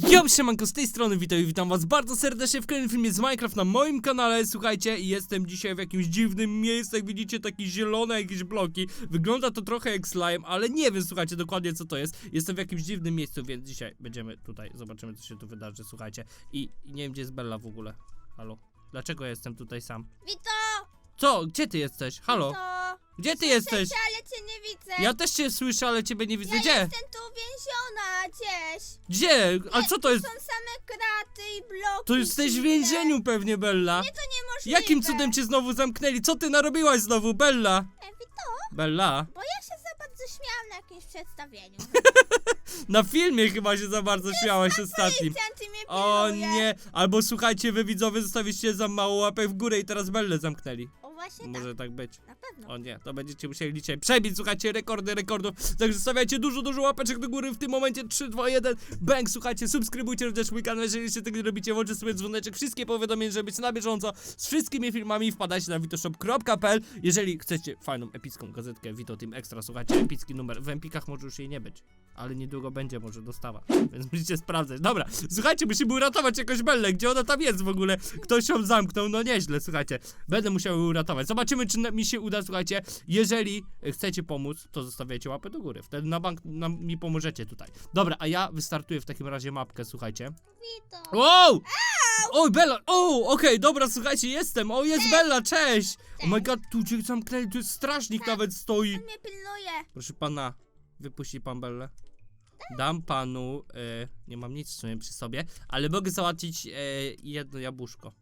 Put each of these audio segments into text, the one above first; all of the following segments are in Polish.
Yo, siemanko, z tej strony witam i witam was bardzo serdecznie w kolejnym filmie z Minecraft na moim kanale. Słuchajcie, jestem dzisiaj w jakimś dziwnym miejscu, jak widzicie, takie zielone jakieś bloki. Wygląda to trochę jak slime, ale nie wiem, słuchajcie, dokładnie co to jest. Jestem w jakimś dziwnym miejscu, więc dzisiaj będziemy tutaj, zobaczymy co się tu wydarzy, słuchajcie. I, i nie wiem, gdzie jest Bella w ogóle. Halo? Dlaczego ja jestem tutaj sam? Wito! Co? Gdzie ty jesteś? Halo? Wito! Gdzie ty jesteś? Cię, ale cię nie widzę. Ja też cię słyszę, ale ciebie nie widzę. ja Gdzie? jestem tu uwięziona gdzieś. Gdzie? A Nie, co to tu jest? są same kraty i bloki. To jesteś w dziwne. więzieniu pewnie, Bella. Nie, to niemożliwe. Jakim cudem cię znowu zamknęli? Co ty narobiłaś znowu, Bella? E, Wito, Bella? bo ja się za bardzo śmiałam na jakimś przedstawieniu. Na filmie chyba się za bardzo śmiałaś ostatnim. Policjant mnie O nie, albo słuchajcie, wy widzowie zostawiliście za mało łapek w górę i teraz Bellę zamknęli. O właśnie Może tak być. tak, na pewno. O nie, to będziecie musieli dzisiaj przebić, słuchajcie, rekordy rekordów. Także stawiajcie dużo, dużo łapeczek do góry w tym momencie. 3, 2, 1, bang, słuchajcie, subskrybujcie również mój kanał, jeżeli jeszcze tego nie robicie, włączcie sobie dzwoneczek, wszystkie powiadomienia, żeby być na bieżąco z wszystkimi filmami. Wpadajcie na witoshop.pl, jeżeli chcecie fajną, epicką gazetkę Vito Team Extra, słuchajcie, epicki numer. W Empikach może już jej nie być, ale niedługo będzie może dostawa, więc musicie sprawdzać. Dobra, słuchajcie, musimy uratować jakąś Bellę, gdzie ona tam jest w ogóle? Ktoś ją zamknął, no nieźle, słuchajcie. Będę musiał ją Zobaczymy, czy na- mi się uda, słuchajcie. Jeżeli e, chcecie pomóc, to zostawiajcie łapę do góry. Wtedy na bank nam, mi pomożecie tutaj. Dobra, a ja wystartuję w takim razie mapkę, słuchajcie. Wito. Wow! Oj, Bella! O, okej, dobra, słuchajcie, jestem. O, jest Bella, cześć! Oh my god, tu cię zamknęli, tu jest strażnik nawet stoi. Mnie pilnuje. Proszę pana, wypuści pan Bellę. Dam panu, e, nie mam nic w sumie przy sobie, ale mogę załatwić e, jedno jabłuszko.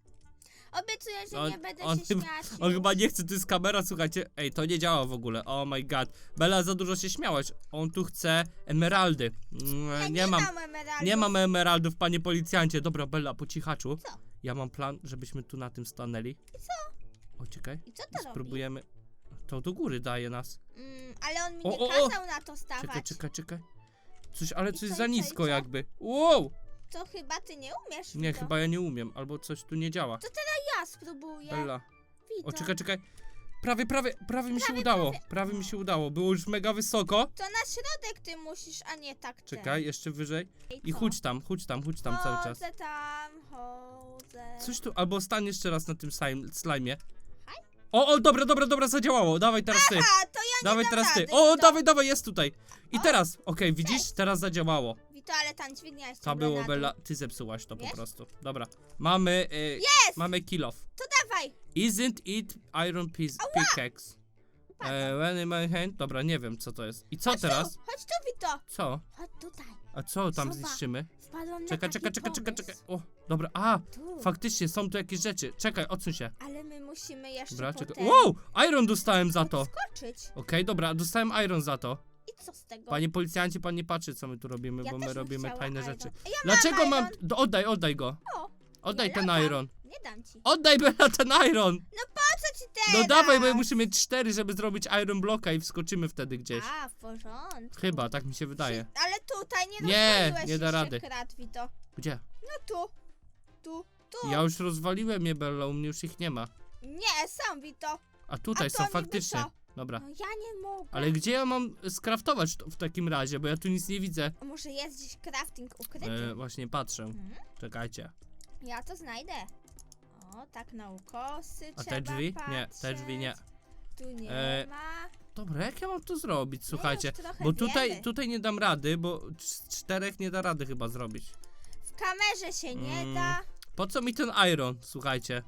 Obiecuję, że On- nie będę on się chyba- śmiać. On chyba nie chce, to jest kamera, słuchajcie. Ej, to nie działa w ogóle. Oh my god. Bella, za dużo się śmiałaś. On tu chce emeraldy. Mm, Ja nie mam. emeraldów. Nie mam emeraldów, panie policjancie. Dobra, Bella, po cichaczu. Co? Ja mam plan, żebyśmy tu na tym stanęli. I co? O, czekaj. I co to robi? spróbujemy. To do góry daje nas. Mm, ale on mi O, nie o, o! kazał na to stawać. Czekaj, czekaj, czekaj. Coś, ale I coś co, za i co, i nisko co? jakby. Wow! To chyba ty nie umiesz. Nie, Wito. chyba ja nie umiem. Albo coś tu nie działa. Ja spróbuję. Bella. Wito. O, czekaj, czekaj. Prawie, prawie, prawie mi się udało. Prawie mi się udało. Było już mega wysoko. To na środek ty musisz, a nie tak ten. Czekaj, jeszcze wyżej. Ej, I chodź tam, chodź tam, chodź tam cały czas. Chodzę tam, chodzę. Coś tu, albo stań jeszcze raz na tym slime. Haj. O, o, dobra, dobra, dobra, zadziałało. Dawaj teraz ty. A, to Dawaj teraz ty. rady, O, Wito. dawaj, dawaj, jest tutaj. I O, teraz, okej, widzisz? Teraz zadziałało. Wito, ale tam dźwignia jest To było, na. Bella, ty zepsułaś to po Wiesz? prostu. Dobra, mamy, y, Jest! mamy kill off. To dawaj. Isn't it iron piece, pickaxe? E, when in my hand? Dobra, nie wiem co to jest. I co Chodź teraz? Tu, chodź tu, Wito. Co? Chodź tutaj. A co tam Zobacz. zniszczymy? Wpadłam na Czekaj, taki czekaj, czekaj, czekaj, pomysł. czekaj. O, dobra, a, Tu. faktycznie są tu jakieś rzeczy. Czekaj, odsuń się. Ale my musimy jeszcze Dobra, potem. Wow, iron dostałem za to. skoczyć. Okej, dobra, dostałem iron za to. I co z tego? Panie policjancie, pan nie patrzy, co my tu robimy, ja bo też my bym robimy chciała tajne iron. rzeczy. Ja Dlaczego mam. iron. Do, oddaj, oddaj go. O, Oddaj ja ten iron. nie dam ci. Oddaj Bella ten iron. No po co ci teraz? No dawaj, bo musimy mieć cztery, żeby zrobić iron bloka i wskoczymy wtedy gdzieś. A, w porządku. Chyba, tak mi się wydaje. Przy- Ale tutaj nie Nie, rozwaliłeś nie da jeszcze rady. Krat, Wito. Gdzie? No tu, tu, tu. Ja już rozwaliłem je, Bella, u mnie już ich nie ma. Nie, sam Wito. A tutaj A to są niby faktycznie. co? Dobra. No ja nie mogę. Ale gdzie ja mam skraftować to w takim razie, bo ja tu nic nie widzę. A Może jest gdzieś crafting ukryty? E, właśnie patrzę. Mhm. Czekajcie. Ja to znajdę. O, tak na ukosy A trzeba te drzwi? Nie, te drzwi nie. patrzeć. Tu nie E, ma. Dobra, jak ja mam to zrobić? Słuchajcie, trochę bo tutaj, wiemy. tutaj nie dam rady, bo cz- czterech nie da rady chyba zrobić. W kamerze się nie Mm, da. Po co mi ten iron? Słuchajcie.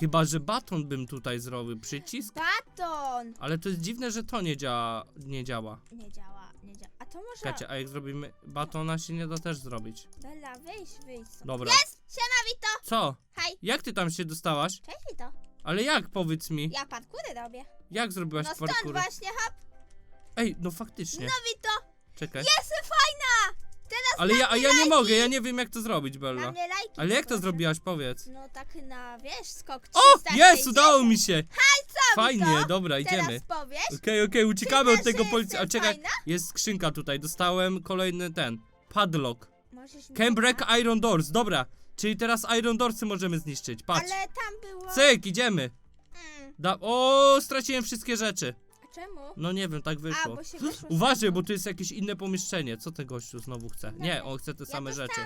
Chyba, że baton bym tutaj zrobił. Przycisk? Baton! Ale to jest dziwne, że to nie działa. Nie działa. Nie działa, nie działa. A to może... Czekajcie, a jak zrobimy batona się nie da też zrobić. Bella, wyjść, wyjść. stąd. Dobra. Jest! Siema, Wito! Co? Hej! Jak ty tam się dostałaś? Cześć, Wito. Ale jak, powiedz mi? Ja parkury robię. Jak zrobiłaś No stąd parkour? właśnie, hop. Ej, no faktycznie. No, Wito! Czekaj. Jestem fajna! Teraz Ale ja, a ja nie lajki. mogę, ja nie wiem jak to zrobić, Na Bella. mnie lajki Ale jak to zrobiłaś, powiedz? No tak na, wiesz, skok O! 360. Jest, udało mi się! Fajnie, dobra, idziemy. Teraz powiesz? Okej, okej, uciekamy od tego policji. A jestem czekaj, fajna? jest skrzynka tutaj. Dostałem kolejny ten. Padlock. Możesz mi Can break dać? iron doors. Dobra. Czyli teraz iron doorsy możemy zniszczyć. Patrz. Ale tam było... Cyk, idziemy. Mm. Da o, straciłem wszystkie rzeczy. A czemu? No nie wiem, tak A, wyszło. bo się wyszło Uważaj, bo tu jest jakieś inne pomieszczenie. Co ten gościu znowu chce? Nie, on chce te same ja rzeczy.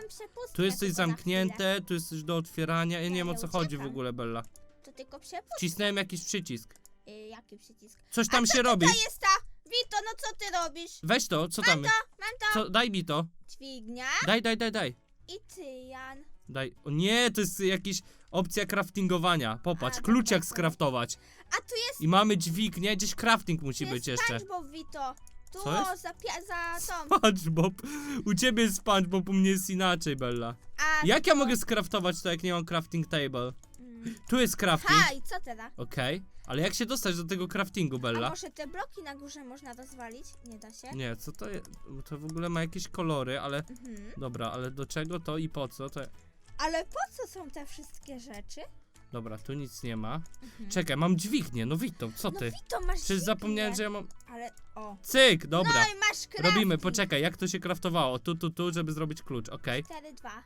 Tu jest coś zamknięte, tu jest coś do otwierania. Ja nie wiem o co chodzi w ogóle, Bella. To tylko przepust. Wcisnąłem jakiś przycisk. Y, jaki przycisk? Coś tam się robi. To jest ta! Wito, no co ty robisz? Weź to, co tam? Mam to! Co, daj mi to. Dźwignia Daj, daj, daj, daj. i cyjan. Daj. O nie, to jest jakiś opcja craftingowania. Popatrz, A, klucz jak skraftować. A tu jest, I mamy dźwignię, gdzieś crafting musi tu być jest jeszcze. SpongeBob, Wito. Tu Co jest? za, pia- za tą. SpongeBob. U ciebie jest SpongeBob, u mnie jest inaczej, Bella. A, Jak ja mogę skraftować to, jak nie mam crafting table? Mm. Tu jest crafting. Ha, i co teraz? Okej. Ale jak się dostać do tego craftingu, A Bella? może te bloki na górze można rozwalić? Nie da się? Nie, co to jest? To w ogóle ma jakieś kolory, ale... Mhm. Dobra, ale do czego to i po co? To... Ale po co są te wszystkie rzeczy? Dobra, tu nic nie ma. Mhm. Czekaj, mam dźwignię, no Wito, co No ty? Wito, masz Przecież zapomniałem, że ja mam... Ale, o. Cyk, dobra. No i masz. Robimy, poczekaj, jak to się kraftowało? Tu, tu, tu, żeby zrobić klucz, okej. 4-2.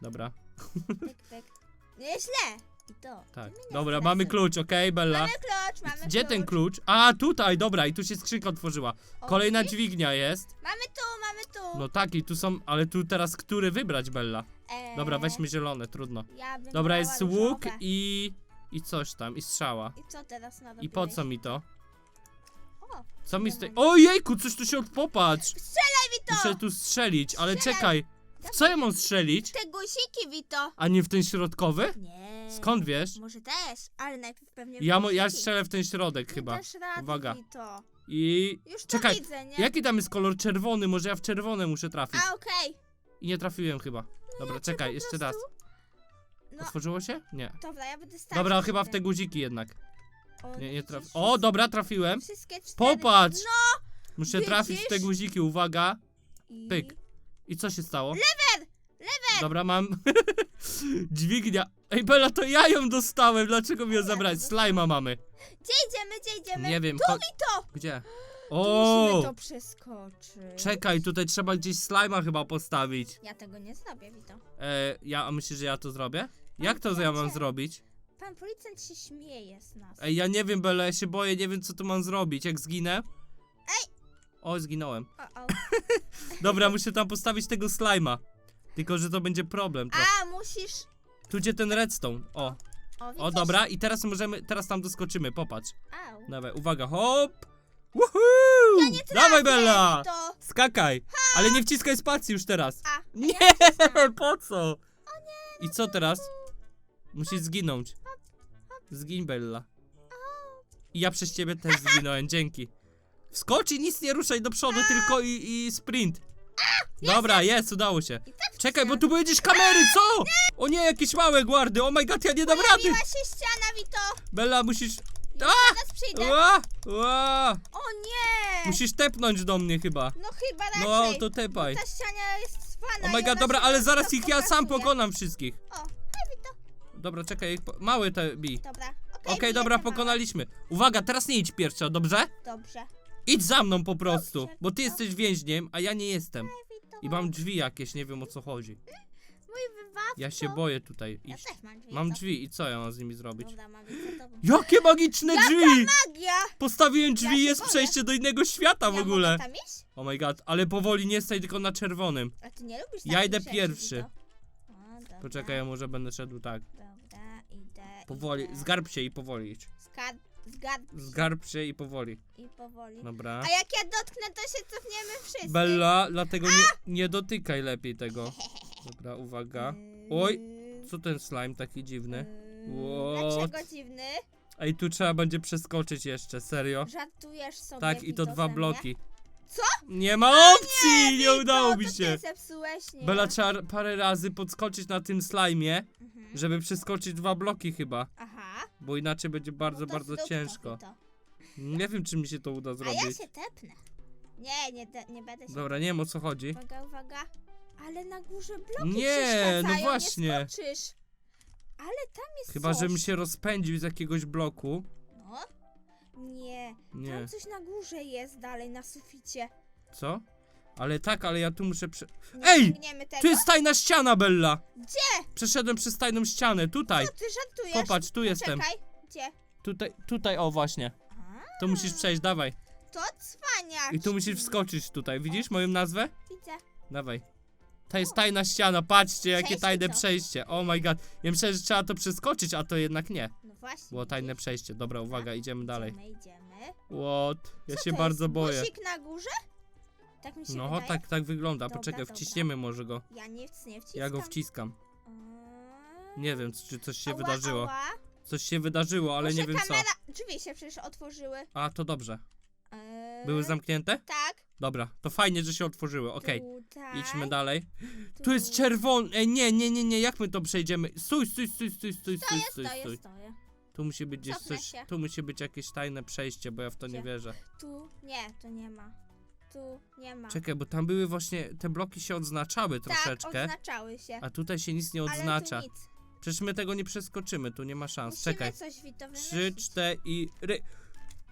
Dobra, Pyk, pyk. Nieźle. I to. tak. Dobra, mamy klucz, okej, Bella. Mamy klucz, mamy Gdzie klucz. ten klucz? A, tutaj, dobra, i tu się skrzynka otworzyła. O, Kolejna widzisz? dźwignia jest. Mamy tu, mamy tu. No tak, i tu są, ale tu teraz który wybrać, Bella? Eee, Dobra, weźmy zielone, trudno. Ja bym Dobra, brała jest różowe. łuk i... i coś tam, i strzała. I co teraz na I po co mi to? O, Co mi z tej... Ojejku, coś tu się od... Popatrz! strzelaj Wito! Muszę tu strzelić, ale Strzelaj. czekaj. W co ja mam strzelić? Te guziki Wito! A nie w ten środkowy? Nie. Skąd wiesz? Może też, ale najpierw pewnie w Ja, mo- ja guziki. strzelę w ten środek Nie chyba. dasz rady, Uwaga. Wito. I... Już to Czekaj, widzę, nie? Jaki tam jest kolor czerwony? Może ja w czerwone muszę trafić. A, okej. I nie trafiłem chyba. Dobra, ja cię czekaj, po jeszcze raz. prostu- No, Otworzyło się? Nie. dobra, ja będę stać. Dobra, chyba w te guziki jednak. O, Nie, nie widzisz, traf. O, dobra, trafiłem. Wszystkie cztery. Popatrz! No! Muszę trafić w te widzisz? guziki, uwaga. I... Pyk. I co się stało? Lewer! Lewer! Dobra, mam. Dźwignia. Ej, Bella, to ja ją dostałem. Dlaczego mi ją zabrać? to Slajma mamy. Gdzie idziemy, gdzie idziemy? Nie wiem. Tu, cho- Wito! Gdzie? Tu musimy O! to przeskoczyć. Czekaj, tutaj trzeba gdzieś slajma chyba postawić. Ja tego nie zrobię, Wito. E, ja, a myślisz, że ja to zrobię? Jak to ja mam zrobić? Pan policjant się śmieje z nas. Ej, ja nie wiem, Bella, ja się boję, nie wiem, co tu mam zrobić. Jak zginę? Ej! O, zginąłem. O, o. Dobra, muszę tam postawić tego slajma. Tylko, że to będzie problem. trochę. A, musisz... Tu gdzie ten redstone. O, O, o dobra, i teraz możemy, teraz tam doskoczymy, popatrz. Au. Dawaj, uwaga, hop! Woohoo! Dawaj, Bella! To... Skakaj! Ale nie wciskaj spacji już teraz. A, Nie, po co? I co teraz? Musisz zginąć. Zgiń, Bella. I ja przez ciebie też zginąłem, dzięki. Wskocz i nic nie ruszaj do przodu, tylko i, i sprint. Dobra, jest, udało się. tak Czekaj, bo tu były gdzieś kamery, co? O nie, jakieś małe guardy, oh my god, ja nie dam rady. Pojawiła się ściana, Wito! Bella, musisz... A! zaraz przyjdę. Ła, ła. O nie! Musisz tepnąć do mnie chyba. No chyba raczej. No, to tepaj. Ta ściana jest Oh my god, dobra, się ale zaraz ich ja sam pokonam wszystkich. O, hej Wito. Dobra, czekaj, po... małe te bi. Dobra, okej. Okej, dobra, te małe. pokonaliśmy. Uwaga, teraz nie idź pierwsza, dobrze? Dobrze. Idź za mną po prostu, Dobrze, bo ty jesteś więźniem, a ja nie jestem. I mam drzwi jakieś, nie wiem o co chodzi. Mój wywawco. Ja się boję tutaj Ja iść. też mam drzwi. Mam co? drzwi i co ja mam z nimi zrobić? Dobra, mam. Jakie magiczne drzwi! Magia! Postawiłem Ja drzwi, się jest boję. przejście do innego świata w ja ogóle. Mogę tam iść? Oh my god, ale powoli nie staj tylko na czerwonym. A ty nie lubisz Ja takich idę rzeczy, pierwszy. Dobra. Poczekaj, ja może będę szedł tak. Dobra. Powoli, zgarb się i powoli idź. Zgarb Zgarb się i powoli. i powoli. Dobra. A jak ja dotknę, to się cofniemy wszyscy. Bella, dlatego nie, nie dotykaj lepiej tego. Dobra, uwaga. Oj, co ten slime taki dziwny? What? Dlaczego dziwny? Ej, tu trzeba będzie przeskoczyć jeszcze, serio? Żartujesz sobie. Tak, i to dwa bloki. Co? Nie ma opcji! Nie, udało mi to się. Ty zepsułeś, nie? Bella trzeba parę razy podskoczyć na tym slajmie, Mhm. żeby przeskoczyć dwa bloki chyba. Aha. Bo inaczej będzie bardzo, No to bardzo to, ciężko. Wito. Nie wiem, czy mi się to uda A ja zrobić. się tepnę. Nie, nie, te, nie będę się. Dobra, nie wiem o co chodzi. Uwaga, uwaga. Ale na górze bloki Nie, no właśnie. Nie skoczysz. Ale tam jest Chyba, coś. żebym się rozpędził z jakiegoś bloku. Nie. Nie. Tam coś na górze jest dalej na suficie. Co? Ale tak, ale ja tu muszę prze... Nie Ej! tego? Tu jest tajna ściana, Bella! Gdzie? Przeszedłem przez tajną ścianę, tutaj. Co ty żartujesz? Popatrz, tu jestem. Czekaj. Gdzie? Tutaj, tutaj, o właśnie. A, To musisz przejść, dawaj. To cwaniak. I tu musisz wskoczyć tutaj, widzisz moją nazwę? Widzę. Dawaj. To jest tajna ściana, patrzcie jakie Przejście tajne co? przejście. Oh my god. Ja myślałem, że trzeba to przeskoczyć, a to jednak nie. No właśnie. Było tajne widzisz? przejście. Dobra, uwaga, idziemy dalej. Idziemy, idziemy. What? Ja Co się to bardzo jest? boję. Guzik na górze? Tak mi się No, wydaje. tak, tak wygląda. Dobra, Poczekaj, dobra. wciśniemy może go. Ja nie, nie wciskam. Ja go wciskam. Eee, Nie wiem, czy coś się ała, wydarzyło. Ała. Coś się wydarzyło, ale Może nie wiem co. kamera... Drzwi się przecież otworzyły. A, to dobrze. Eee, Były zamknięte? Tak. Dobra, to fajnie, że się otworzyły. Okej, Tutaj, idźmy dalej. Tu, jest czerwony. Ej, nie, nie, nie, nie, jak my to przejdziemy? Stój, stój, stój, stój, stój, stój, Stoję, stój, stoję, stój. stoję. Tu musi być gdzieś Cofnę coś. się. Tu musi być jakieś tajne przejście, bo ja w to nie Gdzie? wierzę. Tu nie, to nie ma. Tu nie ma. Czekaj, bo tam były właśnie. Te bloki się odznaczały tak, troszeczkę. odznaczały się. A tutaj się nic nie Ale odznacza. tu nic. Przecież my tego nie przeskoczymy, tu nie ma szans. Musimy Czekaj. coś Trzy, cztery.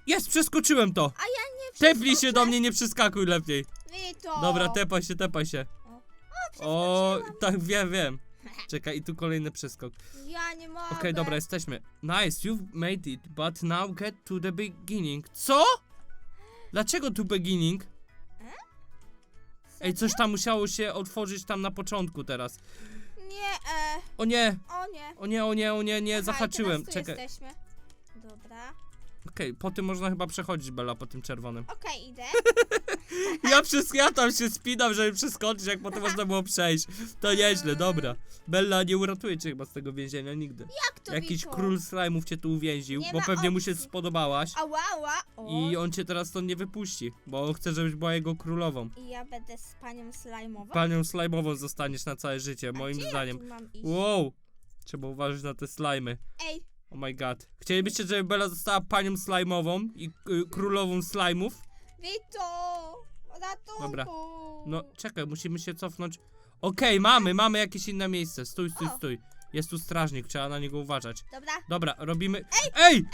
Jest, przeskoczyłem to! A ja nie Tepnij się do mnie, nie przeskakuj lepiej. Wito! Dobra, tepaj się, tepaj się. O, tak wiem, wiem. Czekaj, i tu kolejny przeskok. Ja nie mogę. Okej, dobra, jesteśmy. Nice, you've made it, but now get to the beginning. Co? Dlaczego tu beginning? Ej, coś tam musiało się otworzyć tam na początku teraz. Nie, e, O nie, o nie. o nie, o nie, o nie, nie, zahaczyłem. tu Czekaj. jesteśmy. Okej, po tym można chyba przechodzić, Bella, po tym czerwonym. Okej, idę. Ja przez ja tam się spinam, żeby przeskoczyć, jak potem można było przejść. To nieźle, dobra. Bella, nie uratuje cię chyba z tego więzienia nigdy. Jak to Jakiś Wito? król slime'ów cię tu uwięził, Nie bo ma pewnie mu się opcji. spodobałaś. Ała, ała. O. I on cię teraz stąd nie wypuści, bo chce, żebyś była jego królową. I ja będę z panią slajmową. Panią slajmową zostaniesz na całe życie, A moim gdzie zdaniem. Ja tu mam iść? Wow! Trzeba uważać na te slajmy. Ej, Oh my god. Chcielibyście, żeby Bella została panią slajmową i y, królową slajmów? Wito! Ratunku! Dobra. No, czekaj, musimy się cofnąć. Okej, mamy, mamy jakieś inne miejsce. Stój, stój, O. stój. Jest tu strażnik, trzeba na niego uważać. Dobra. Dobra, robimy... Ej! Ej!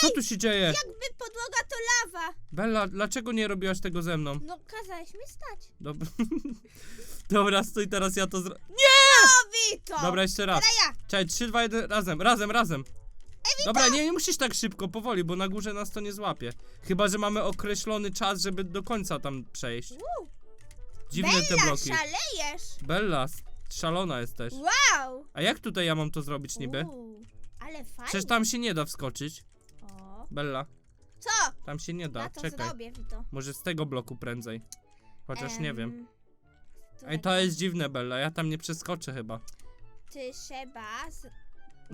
Co tu się dzieje? Jakby podłoga to lawa. Bella, dlaczego nie robiłaś tego ze mną? No, kazałeś mi stać. Dobra, Dobra stój, teraz ja to zro... O, Wito! Dobra, jeszcze raz. Teraz ja. Czekaj, 3, 2, 1, razem, razem, razem. Dobra, nie, nie musisz tak szybko, powoli, bo na górze nas to nie złapie. Chyba, że mamy określony czas, żeby do końca tam przejść. Uuu, Dziwne te Bella, bloki. szalejesz. Bella, szalona jesteś. Wow. A jak tutaj ja mam to zrobić niby? Uuu, ale fajnie. Przecież tam się nie da wskoczyć. O. Bella, Co? tam się nie da, Ja to czekaj. zrobię, Wito. Może z tego bloku prędzej. Chociaż nie wiem. Em, Ej, to jest dziwne, Bella, ja tam nie przeskoczę chyba. Ty trzeba. Z...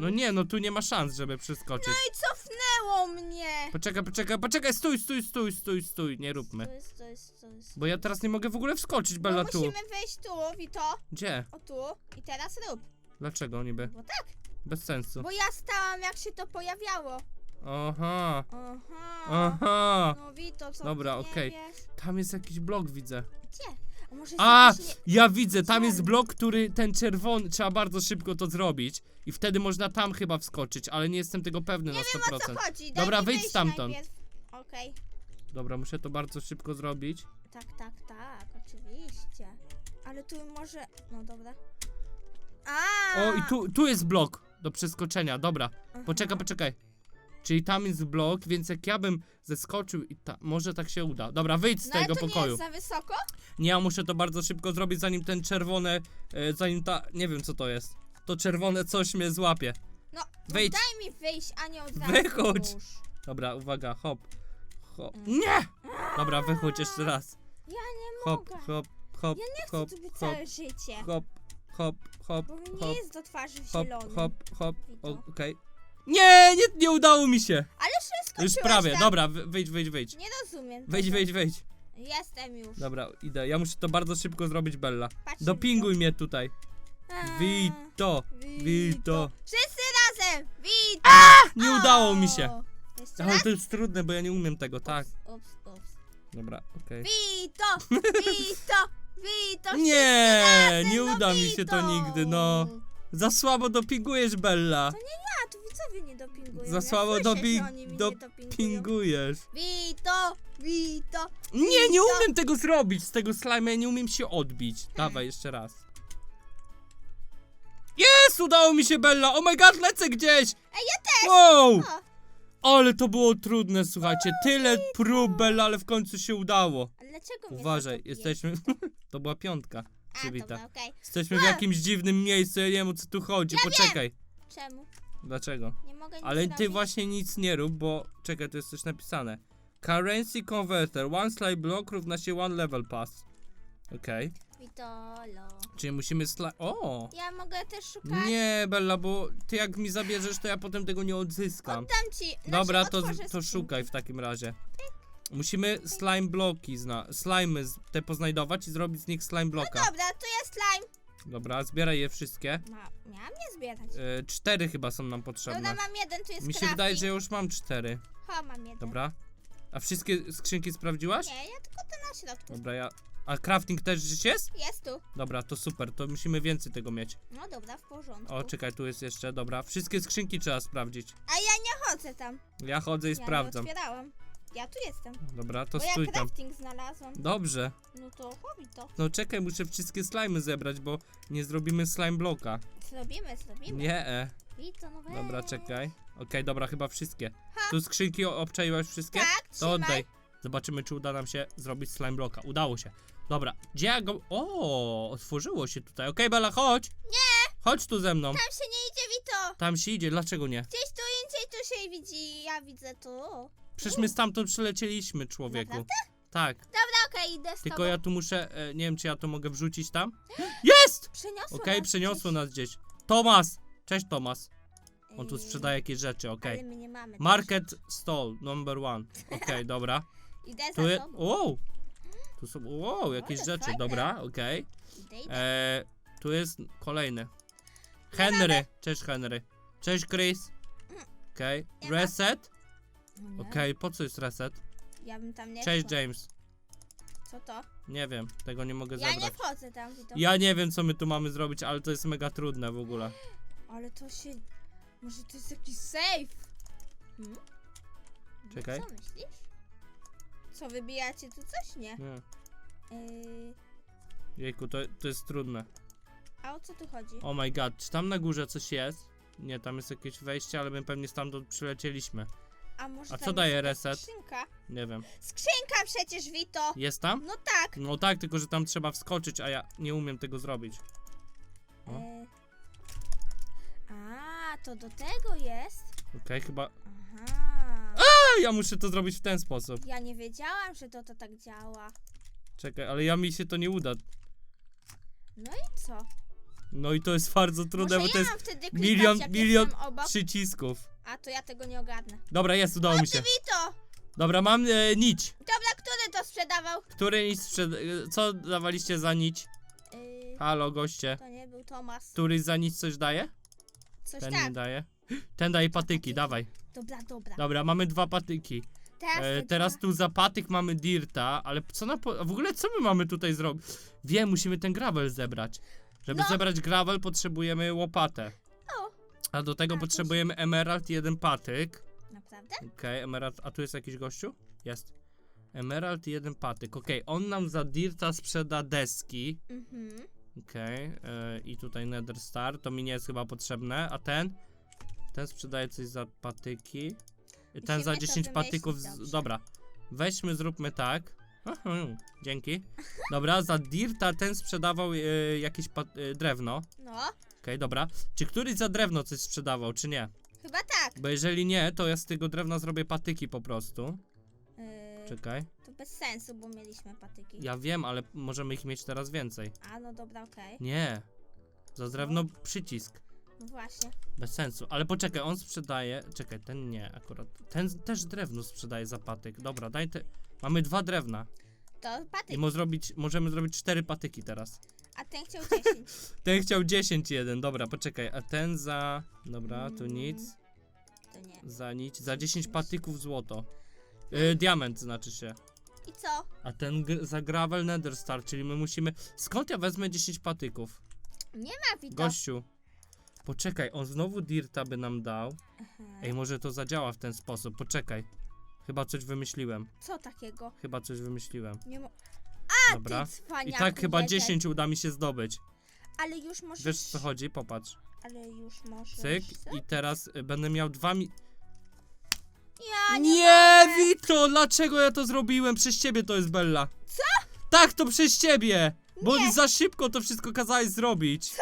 No nie, no tu nie ma szans, żeby przeskoczyć. No i cofnęło mnie. Poczekaj, poczekaj, poczekaj, stój, stój, stój, stój, stój, nie róbmy. To jest, to jest, to jest. Bo ja teraz nie mogę w ogóle wskoczyć, Bella, no tu. musimy wejść tu, Wito. Gdzie? O tu. I teraz rób. Dlaczego niby? Bo tak. Bez sensu. Bo ja stałam jak się to pojawiało. Aha, Aha. aha. No Wito, co Dobra, ty nie okej. wiesz? Tam jest jakiś blok, widzę. Gdzie? A może A, ja widzę, tam jest blok, który ten czerwony, trzeba bardzo szybko to zrobić i wtedy można tam chyba wskoczyć, ale nie jestem tego pewny na Nie wiem o 100%. co chodzi. Daj Dobra, mi wyjdź wyjść stamtąd. najpierw. Okej. Dobra, muszę to bardzo szybko zrobić. Tak, tak, tak, oczywiście. Ale tu może... No dobra. A. O, i tu, tu jest blok do przeskoczenia, dobra. Aha. Poczekaj, poczekaj. Czyli tam jest blok, więc jak ja bym zeskoczył i ta, może tak się uda. Dobra, wyjdź z No ale tego to nie pokoju. jest za wysoko? Nie, ja muszę to bardzo szybko zrobić, zanim ten czerwone, e, zanim ta, nie wiem co to jest. To czerwone coś mnie złapie. No, Wyjdź. no daj mi wyjść, a nie od razu Wychodź. już. Dobra, uwaga, hop. Hop. Mm. Nie! Dobra, wychodź jeszcze raz. Ja nie Hop, mogę. hop, hop, Ja nie chcę hop, tu być hop, całe życie. hop, hop, hop, Bo mi nie hop, jest do twarzy hop, zielony. hop, hop, Wito. o- okej. Nie, nie, nie udało mi się. Ale wszystko Już prawie, dobra, wy- wyjdź, wyjdź, wyjdź. Nie rozumiem. Wejdź, tego. wejdź, wejdź. Jestem już. Dobra, idę. Ja muszę to bardzo szybko zrobić, Bella. Patrz Dopinguj mnie tutaj. A, Wito, Wito. Wszyscy razem! Wito! Nie udało mi się. Jeszcze Ale raz? to jest trudne, bo ja nie umiem tego, tak. Ups, ups. Dobra, okej. Wito! Wito! Wito! Nie, razem, nie no uda mi się to Wito! nigdy, no. Za słabo dopingujesz, Bella. A, tu widzowie nie dopingują. Za ja słabo słyszę, dopi- że oni mi nie dopingują. dopingujesz. Wito! Wito! Nie, nie umiem tego zrobić. Z tego slime ja nie umiem się odbić. Dawaj, jeszcze raz. Jest! Udało mi się, Bella! Oh my god, lecę gdzieś! Ej, ja też! Wow! O, Ale to było trudne, słuchajcie. Tyle prób, Bella, ale w końcu się udało. Ale dlaczego mnie Uważaj, jesteśmy... to była piątka. A, przybita. dobra, okej. Jesteśmy w jakimś dziwnym miejscu, ja nie wiem o co tu chodzi. Poczekaj. Czemu? Dlaczego? Nie mogę nic Ale ty zrobić? właśnie nic nie rób, bo... Czekaj, tu jest coś napisane. Currency Converter. One slide block równa się one level pass. Okej. Witolo. Czyli musimy sla... O! Ja mogę też szukać? Nie, Bella, bo ty jak mi zabierzesz, to ja potem tego nie odzyskam. Oddam ci. Znaczy, Dobra, to, otworzę to szukaj w takim razie. Musimy slime bloki, zna slimy te poznajdować i zrobić z nich slime bloka. Dobra, to jest slime. Dobra, zbieraj je wszystkie. Ma, miałam nie zbierać. E, cztery chyba są nam Dobra, potrzebne. mam jeden, tu jest Mi się crafting. wydaje, że ja już mam cztery. Ho, mam jeden. Dobra. A wszystkie skrzynki sprawdziłaś? Nie, ja tylko ten na środku. Dobra, ja... A crafting też gdzieś jest? Jest tu. Dobra, to super, to musimy więcej tego mieć. No dobra, w porządku. O, czekaj, tu jest jeszcze, dobra. Wszystkie skrzynki trzeba sprawdzić. A ja nie chodzę tam. Ja chodzę i ja sprawdzam. nie otwierałam. Ja tu jestem. Dobra, to Bo ja stój tam. crafting znalazłam. Dobrze. No to chodź to. No czekaj, muszę wszystkie slimy zebrać, bo nie zrobimy slime bloka. Zrobimy, zrobimy. Nie, e. I to nowe. Dobra, czekaj. Okej, dobra, chyba wszystkie. Tu skrzynki o- obczaiłaś wszystkie? Tak, To trzymaj. oddaj. Zobaczymy, czy uda nam się zrobić slime bloka. Udało się. Dobra, gdzie ja go... O, otworzyło się tutaj. Okej, Bella, chodź. Nie. Chodź tu ze mną. Tam się nie idzie, Wito. Tam się idzie, dlaczego nie? Gdzieś tu indziej tu się widzi. Ja widzę tu. Przecież my stamtąd przylecieliśmy, człowieku. Naprawdę? Tak. Dobra, okej, idę z Tylko tobą. ja tu muszę... E, nie wiem, czy ja to mogę wrzucić tam. Jest! Przeniosło Okej, nas przeniosło gdzieś. nas gdzieś. Tomas! Cześć, Tomas. On tu sprzedaje jakieś rzeczy, okej. Ale my nie mamy. Market stall number one. Okej, dobra. Idę Tu za jest. tobą. Wow! Tu są. Wow, jakieś Ale rzeczy. fajne. Dobra, okej. Idę, idę. Eee, tu jest kolejny. Henry. Cześć, Henry. Cześć, Chris. Okej. Nie ma. Reset. No nie, Okej, po co jest reset? Ja bym tam nie Cześć. James. Co to? Nie wiem, tego nie mogę Ja nie zabrać. wchodzę tam, Wito. Ja nie wiem, co my tu mamy zrobić, ale to jest mega trudne w ogóle. Ale to się... Może to jest jakiś safe? Hmm? No Czekaj. Co myślisz? Co, wybijacie tu coś? Nie. Nie. Yy, Jejku, to, to jest trudne. a o co tu chodzi? Oh my god, czy tam na górze coś jest? Nie, tam jest jakieś wejście, ale my pewnie stamtąd przylecieliśmy. A może A tam co jest daje jakaś reset? Skrzynka? Nie wiem. Skrzynka przecież, Wito! Jest tam? No tak! No tak, tylko że tam trzeba wskoczyć, a ja nie umiem tego zrobić. O. Yy. A, to do tego jest? Okej, chyba. Aha. A, ja muszę to zrobić w ten sposób. Ja nie wiedziałam, że to, to tak działa. Czekaj, ale ja mi się to nie uda. No i co? No i to jest bardzo trudne, Może bo to ja jest mam wtedy klikać, milion, jak milion jestem obok? przycisków. A, to ja tego nie ogarnę. Dobra, jest, udało mi się. Wito! Dobra, mam e, nić. Dobra, który to sprzedawał? Który nić sprzed... e, Co dawaliście za nić? Yy, Halo, goście. to nie był Tomas. Któryś za nić coś daje? Coś Ten tak. daje. Ten daje patyki, dawaj. Dobra, dobra. Dobra, mamy dwa patyki. Teraz, E, to teraz tu za patyk mamy dirta, ale co na po... w ogóle co my mamy tutaj zrobić? Wiem, musimy ten gravel zebrać. Żeby No. zebrać gravel potrzebujemy łopatę. O, A do tego potrzebujemy emerald i jeden patyk. naprawdę? Okej, emerald. A tu jest jakiś gościu? Jest. Emerald i jeden patyk. Okej, on nam za dirta sprzeda deski. Mhm. Okej, e, i tutaj nether star. To mi nie jest chyba potrzebne. A ten? Ten sprzedaje coś za patyki. I Ten za Musimy to 10 wymyślić patyków. Z... dobrze. Dobra. Weźmy, zróbmy tak. Dzięki. Dobra, za dirta ten sprzedawał e, jakieś pa- e, drewno. No, Okej, dobra. Czy któryś za drewno coś sprzedawał, czy nie? chyba tak. Bo jeżeli nie, to ja z tego drewna zrobię patyki po prostu. Yy, Czekaj. to bez sensu, bo mieliśmy patyki. Ja wiem, ale możemy ich mieć teraz więcej. A, no dobra, okej. Nie. Za drewno przycisk. No właśnie. Bez sensu. Ale poczekaj, on sprzedaje. Czekaj, ten nie akurat. Ten też drewno sprzedaje za patyk. Dobra, daj te. Mamy dwa drewna. To I patyk. mo zrobić, możemy zrobić cztery patyki teraz. A ten chciał 10. Ten chciał 10 jeden. Dobra, poczekaj. A ten za. Dobra, tu Mm. nic. To nie. Za nic. Za 10 patyków złoto. Y, diament znaczy się. I co? A ten g- za gravel nether star, czyli my musimy. Skąd ja wezmę 10 patyków? Nie ma Wito. Gościu. Poczekaj, on znowu dirta by nam dał. Aha. Ej, może to zadziała w ten sposób. Poczekaj. Chyba coś wymyśliłem. Co takiego? Chyba coś wymyśliłem. Nie mo- Dobra. Ty I cwaniaku tak chyba jeden. 10 uda mi się zdobyć. Ale już możesz... Wiesz co chodzi? Popatrz. Ale już możesz... Cyk. I teraz y, będę miał dwa mi... Ja nie, Nie, dlaczego ja to zrobiłem? Przez ciebie to jest Bella. Co? Tak, to przez ciebie! Bo za szybko to wszystko kazałeś zrobić.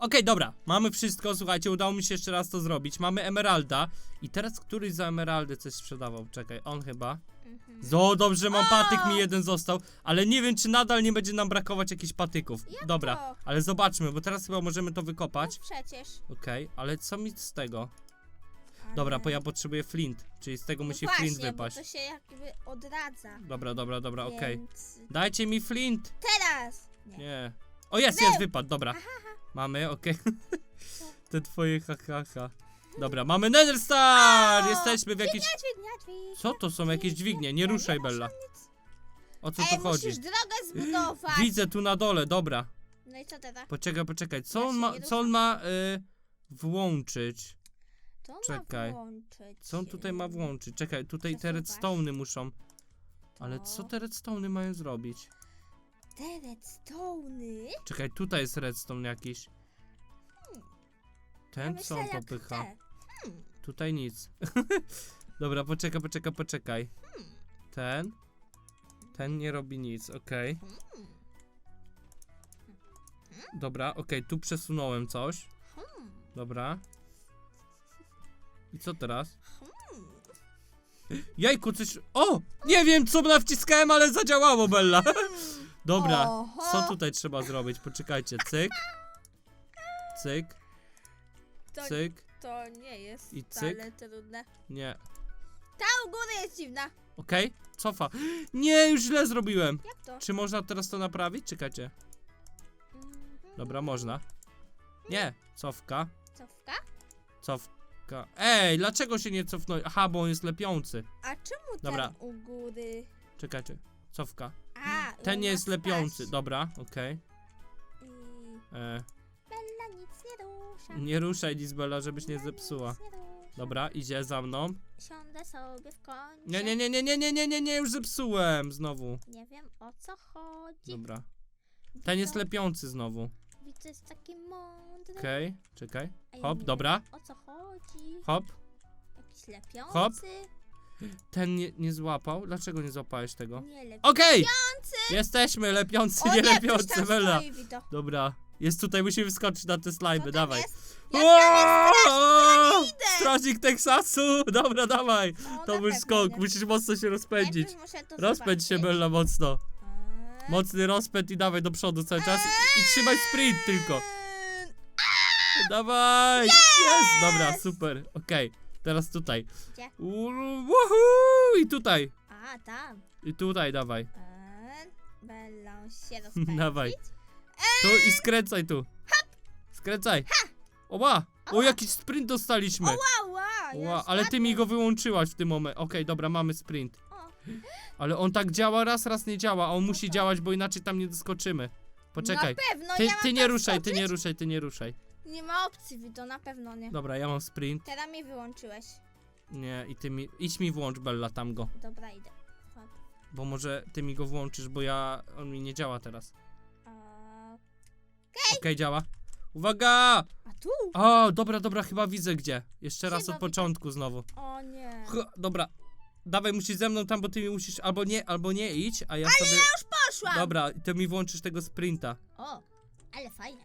Okej, dobra, mamy wszystko, słuchajcie, udało mi się jeszcze raz to zrobić. Mamy Emeralda. I teraz któryś za Emeraldy coś sprzedawał. Czekaj, on chyba. Mhm. Zo, dobrze, mam patyk, mi jeden został. Ale nie wiem, czy nadal nie będzie nam brakować jakichś patyków. Jak Dobra, to? ale zobaczmy, bo teraz chyba możemy to wykopać. No przecież. Okej, ale co mi z tego? Dobra, bo ja potrzebuję flint, czyli z tego no musi właśnie, flint wypaść. Bo to się jakby odradza. Dobra, dobra, dobra, okej. Więc... Dajcie mi flint! Teraz! Nie. Nie. O, jest, jest, wypadł, dobra. Mamy, okej. Te twoje ha, ha, ha. Dobra, mamy Nether Star! O, Jesteśmy w jakiejś... Dźwignia, dźwignia, dźwignia. Co to są jakieś dźwignie? Nie ruszaj, Bella. O co Ej, tu chodzi? musisz drogę zbudować. Widzę tu na dole, dobra. No i co teraz? Poczekaj, poczekaj. Co Ja on się ma, nie co on ma y, włączyć? To ma Czekaj. włączyć. Co on tutaj ma włączyć? Czekaj, tutaj te Przesuwać. redstone'y muszą. Ale co te redstone'y mają zrobić? Te redstone'y? Czekaj, tutaj jest redstone jakiś. Ten Ja co on popycha? Hmm. Tutaj nic. Dobra, poczekaj, poczekaj, poczekaj. Ten. Ten nie robi nic, okej. Hmm. Dobra, okej, tu przesunąłem coś. Hmm. Dobra. I co teraz? Hmm. Jajku, coś... O! Nie wiem, co nawciskałem, ale zadziałało, Bella. Dobra, Oho. co tutaj trzeba zrobić? Poczekajcie, cyk. Cyk, To, cyk. to nie jest I wcale trudne. Nie. Ta u góry jest dziwna. Okej, cofa. Nie, już źle zrobiłem. Jak to? Czy można teraz to naprawić? Czekajcie. Mhm. Dobra, można. Nie, cofka, Cofka? cofka. Ej, dlaczego się nie cofnął? Aha, bo on jest lepiący. A czemu Dobra. ten u góry? Czekajcie, cofka. A, Ten nie jest lepiący. Dobra, okej. I E, Bella nic nie rusza. Nie ruszaj, żebyś nie Bella zepsuła. nic nie rusza. Dobra, idzie za mną. Siądę sobie w kącie. Nie, nie, nie, nie, nie, nie, nie, nie, nie, już zepsułem znowu. Nie wiem o co chodzi. Dobra. Ten jest lepiący znowu. Widzę jest taki mądry. Okej, czekaj. a ja Hop, nie dobra. wiem, O co chodzi? Hop. Jakiś lepiący? Hop. Ten nie, nie złapał. Dlaczego nie złapałeś tego? Nie lepiący. Okej! Jesteśmy lepiący, O nie nie, ktoś lepiący, tam Bella. stoi. Dobra. Jest tutaj, musimy wskoczyć na te slajmy, tam dawaj. jest? Wow! idę. Strażnik Teksasu! Dobra, dawaj! To był pewno skok, nie. musisz mocno się rozpędzić. Najpierw muszę to Rozpędź się, zobaczyć. Bella, mocno. Eee. Mocny rozpęd i dawaj do przodu cały czas. I, i trzymaj sprint tylko. Eee, Dawaj! Jest! Dobra, super. Okej, teraz tutaj. Gdzie? I tutaj. A, tam. I tutaj, dawaj. Eee, Bellą się rozpędzić. Dawaj. Tu i skręcaj tu. Skręcaj. Oła! O, jakiś sprint dostaliśmy. Ła, ła, Ła, już ale ty mi go wyłączyłaś w tym momencie. Okej, dobra, mamy sprint. O, Ale on tak działa raz, raz nie działa, a on musi działać, bo inaczej tam nie doskoczymy. Poczekaj. Na pewno, Ty, ja mam ty nie tam ruszaj, ty skoczyć? nie ruszaj, ty nie ruszaj. Nie ma opcji, Vito, na pewno nie. Dobra, ja mam sprint. Teraz mi wyłączyłeś. Nie, i ty mi. Idź mi włącz, Bella, tam go. Dobra, idę. Bo może ty mi go włączysz, bo ja. On mi nie działa teraz. Eee, Okej, działa. Uwaga! a tu? O, dobra, dobra, chyba widzę gdzie. Jeszcze raz Chyba od widzę. początku znowu. O nie. Ch, dobra. Dawaj, musisz ze mną tam, bo ty mi musisz albo nie, albo nie idź, a ja sobie. Już poszłam. Dobra, ty mi włączysz tego sprinta. O, ale fajne.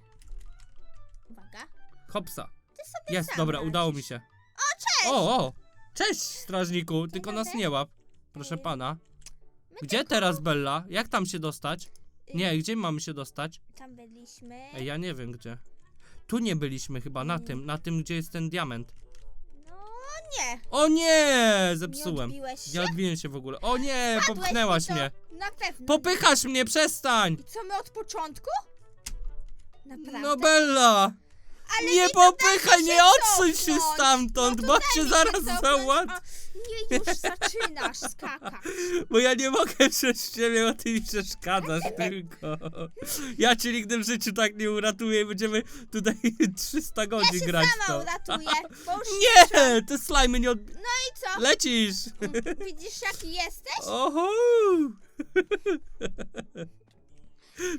Hopsa. Ty sobie Jest, sam dobra, radzisz. udało mi się. O, cześć! O, o! Cześć, strażniku, tylko nas nie łap. Proszę pana. My Gdzie tylko- teraz Bella? Jak tam się dostać? Y, Nie, gdzie mamy się dostać? Tam byliśmy. Ej, ja nie wiem gdzie. Tu nie byliśmy chyba, na Mm. tym, na tym gdzie jest ten diament. No nie. O nie! Nie Zepsułem. odbiłeś się? Nie odbiłem się w ogóle. O nie, Padłeś, popchnęłaś mnie. Na pewno. Popychasz mnie, przestań! I co my od początku? Naprawdę? No Bella! Ale nie popychaj, nie odsuń się stamtąd, no bo cię zaraz się cofnąć. załat. A, Nie, już zaczynasz skakać. Bo ja nie mogę przez ciebie, bo ty mi przeszkadzasz tylko. Ja cię nigdy w życiu tak nie uratuję i będziemy tutaj 300 Ja godzin się grać sama to. uratuję, bo już Nie! Te slajmy nie od... No i co? Lecisz! Widzisz jaki jesteś? Oho!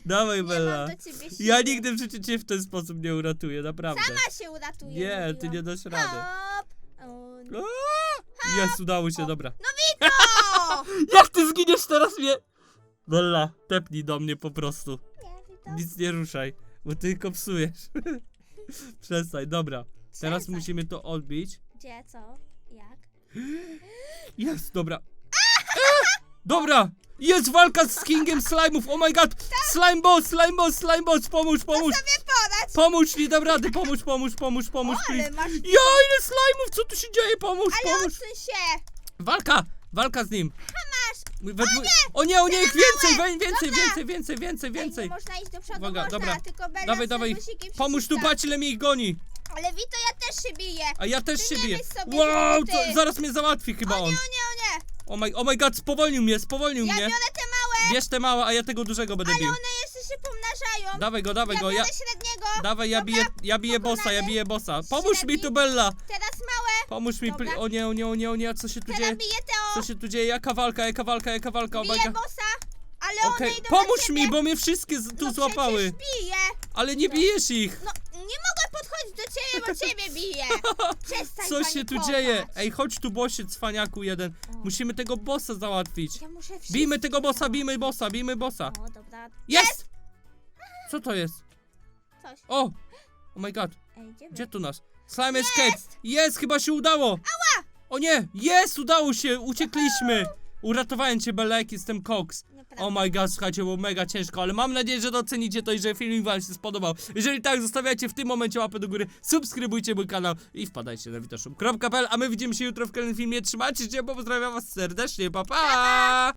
Dawaj, Bella. mam do ciebie siły. Ja nigdy w życiu cię w ten sposób nie uratuję, naprawdę. Sama się uratuje. Nie, ty nie dasz rady. Hop. O! Jest, udało się, dobra. O! Jak ty zginiesz teraz mnie? Bella, tepnij do mnie po prostu. Nie. Nic nie ruszaj, bo ty tylko psujesz. Przestań, dobra. Teraz Przestań. musimy to odbić. Gdzie, co, jak? Jest, dobra. Dobra! Jest walka z Kingiem Slime'ów! Oh my god! Slime boss, slime boss, slime boss! Pomóż, pomóż! Sobie podać! Pomóż, nie dam rady! Pomóż, pomóż, pomóż, pomóż, Ale please! masz... Ja, ile slime'ów! Co tu się dzieje? Pomóż, Ale pomóż! odsuń się! Walka! Walka z nim! Masz! We dwój- O nie, o nie, ich więcej, we- więcej, więcej, więcej, więcej, Ej, więcej! nie można iść do przodu, Uwaga, można, dobra. tylko Bella Dawaj, z dawaj. Pomóż tu, przyciska. patrz ile mnie ich goni! Ale Wito, ja też się biję! A ja też Ty się nie biję! myśl sobie, Wow, że ty- to zaraz mnie załatwi chyba O nie, on! o nie, o nie! Oh my, oh my god, spowolnił mnie, spowolnił Ja mnie! biorę te małe, Bierz te małe, a ja tego dużego będę ale bił. one jeszcze się pomnażają! Dawaj go, dawaj ja go, biorę ja... średniego! Dawaj, ja Dobra, biję, ja biję bossa, ja biję bossa. Pomóż mi Średni. tu, Bella! Teraz małe! Pomóż mi, Dobra. pl- o nie, o nie, o nie, o nie, co się tu dzieje? Teraz biję Co się tu dzieje? Jaka walka, jaka walka, jaka walka, Biję god. bossa! Ale Okej, one idą pomóż na ciebie. mi, bo mnie wszystkie z- tu no złapały. przecież biję! Ale nie bijesz ich! No, nie mogę podchodzić do ciebie, bo ciebie biję! Przestań Co się tu panikować. dzieje? Ej, chodź tu, bossie, cwaniaku jeden. Musimy tego bossa załatwić. Ja muszę wszystko... Bijmy tego bossa, bijmy bossa, bijmy bossa. O, dobra. Jest! Co to jest? Coś. O! Oh my god, Ej, gdzie, gdzie tu nas? Slime escape! Jest, chyba się udało! O nie, jest, udało się, uciekliśmy! Uratowałem cię, Belek, jestem Cox. Nieprawda. Oh my god, słuchajcie, było mega ciężko, ale mam nadzieję, że docenicie to i że filmik wam się spodobał. Jeżeli tak, zostawiacie w tym momencie łapę do góry, subskrybujcie mój kanał i wpadajcie na witoszum.pl, a my widzimy się jutro w kolejnym filmie. Trzymajcie się, pozdrawiam was serdecznie, pa pa!